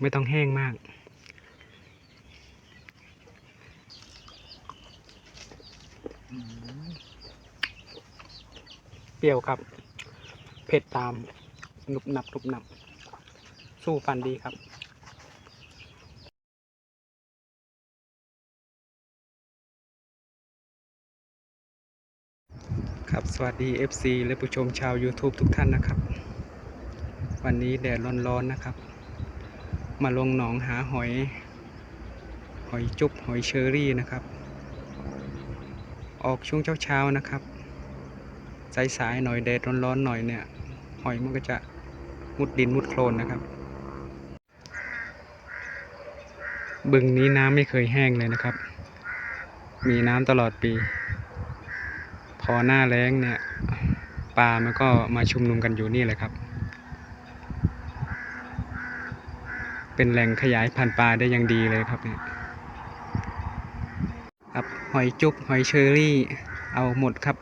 ไม่ต้องแห้งมากเปรี้ยวครับ เผ็ดตามหนุบหนับหนุบหนับ สู้ฟันดีครับครับสวัสดี FC และผู้ชมชาว YouTube ทุกท่านนะครับ วันนี้แดดร้อนๆนะครับ มาลงหนองหาหอย หอยจุบหอยเชอรี่นะครับ ออกช่วงเช้าๆนะครับ สายๆหน่อยแดดร้อนๆหน่อยเนี่ย หอยมันก็จะมุดดินมุดโคลนนะครับ บึงนี้น้ำไม่เคยแห้งเลยนะครับ มีน้ำตลอดปี พอหน้าแล้งเนี่ยปลามันก็มาชุมนุมกันอยู่นี่แหละครับ เป็นแหล่งขยายพันธุ์ปลาได้อย่างดีเลยครับเนี่ยครับหอยจุ๊บหอยเชอรี่ เอาหมดครับ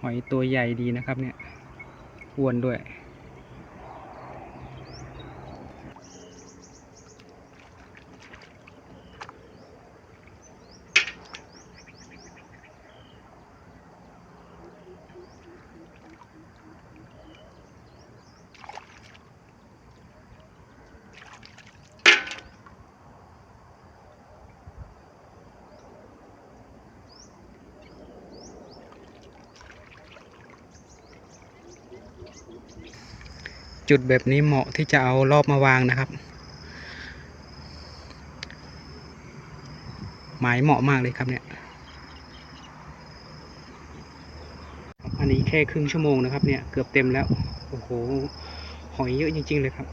หอยตัวใหญ่ดีนะครับเนี่ยอ้วนด้วย จุดแบบนี้เหมาะที่จะเอารอบมาวางนะครับ หมายเหมาะมากเลยครับเนี่ย อันนี้แค่ครึ่งชั่วโมงนะครับเนี่ยเกือบเต็มแล้ว โอ้โห หอยเยอะจริง ๆ เลยครับ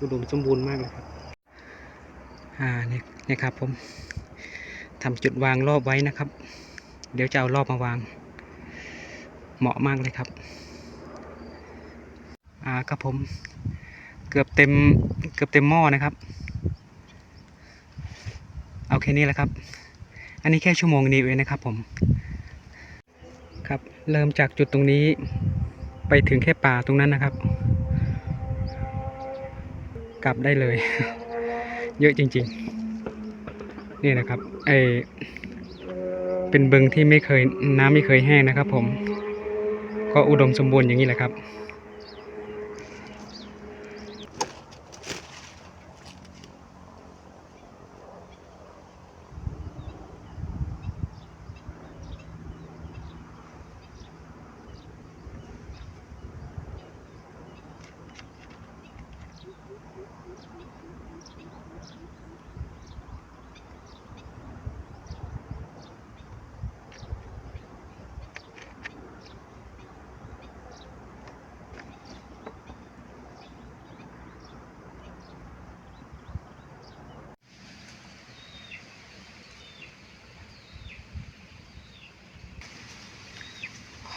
อุดมสมบูรณ์มากเลยครับ อ่าเนี่ยเนี่ยครับผมทำจุดวางรอบไว้นะครับ เดี๋ยวจะเอารอบมาวาง เหมาะมากเลยครับ อ่าครับผมเกือบเต็มเกือบเต็มหม้อนะครับ เอาแค่นี้แหละครับ อันนี้แค่ชั่วโมงเดียวเองนะครับผม ครับเริ่มจากจุดตรงนี้ไปถึงแค่ป่าตรงนั้นนะครับ กลับได้เลย เยอะจริงๆ นี่นะครับไอเป็นบึงที่ไม่เคยน้ำไม่เคยแห้งนะครับผม ก็อุดมสมบูรณ์อย่างนี้แหละครับ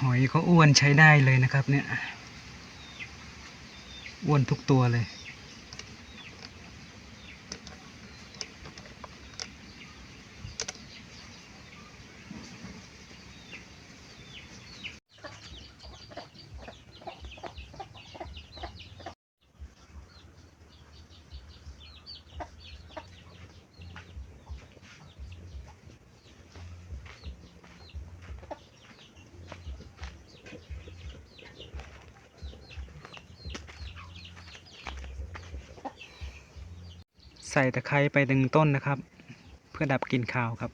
หอยก็อ้วนใช้ได้เลยนะครับเนี่ย อ้วนทุกตัวเลย ใส่ตะไคร้ไปหนึ่งต้นนะครับ เพื่อดับกลิ่นคาวครับ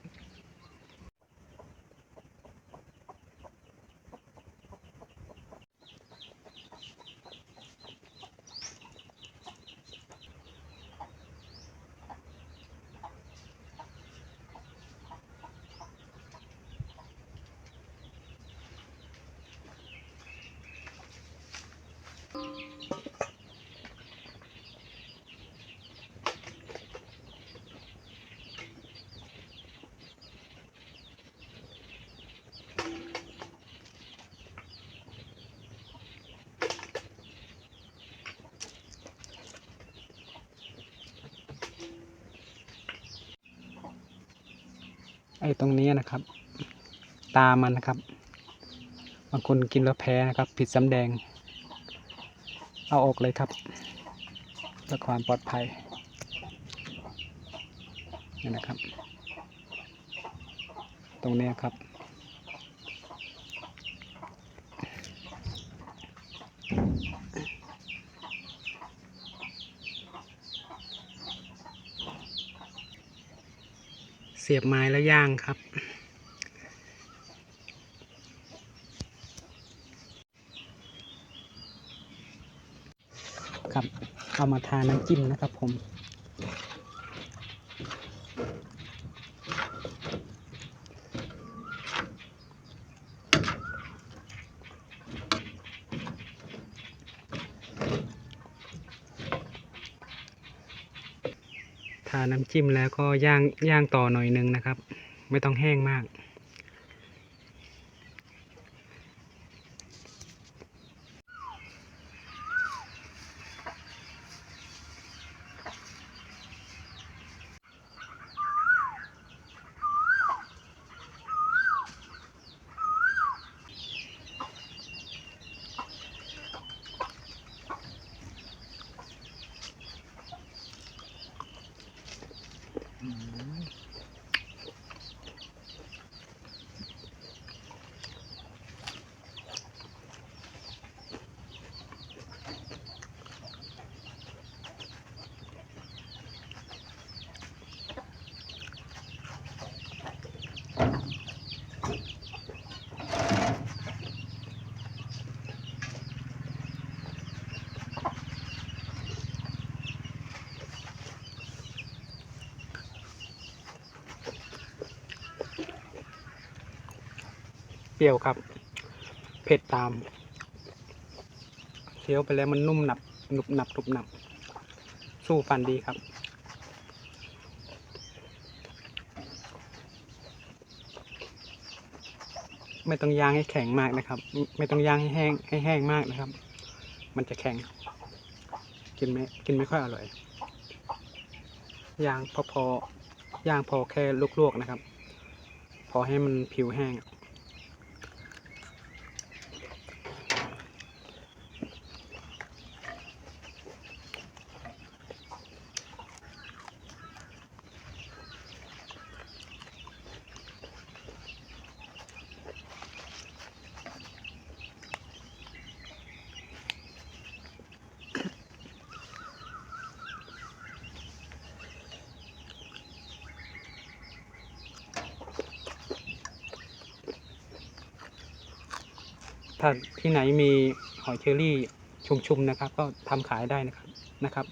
ไอ้ตรงนี้นะครับ ตามันนะครับ บางคนกินแล้วแพ้นะครับ ผิดสำแดง เอาออกเลยครับเพื่อความปลอดภัยนี่นะครับ ตรงนี้ครับ สียบไม้แล้วย่างครับ ครับเอามาทาน้ำจิ้มนะครับผม ทาน้ำจิ้มแล้วก็ย่างย่างต่อหน่อยนึงนะครับ ไม่ต้องแห้งมาก เปรี้ยวครับ เผ็ดตามเคี้ยวไปแล้วมันนุ่มหนับหนุบหนับหนุบหนับ สู้ฟันดีครับ ไม่ต้องย่างให้แข็งมากนะครับ ไม่ไม่ต้องย่างให้แห้งให้แห้งมากนะครับ มันจะแข็ง กินไม่กินไม่ค่อยอร่อยย่างพอพอย่างพอแค่ลวกๆนะครับ พอให้มันผิวแห้ง ถ้าที่ไหนมีหอยเชอรี่ชุมๆนะครับ ก็ทำขายได้นะครับนะครับ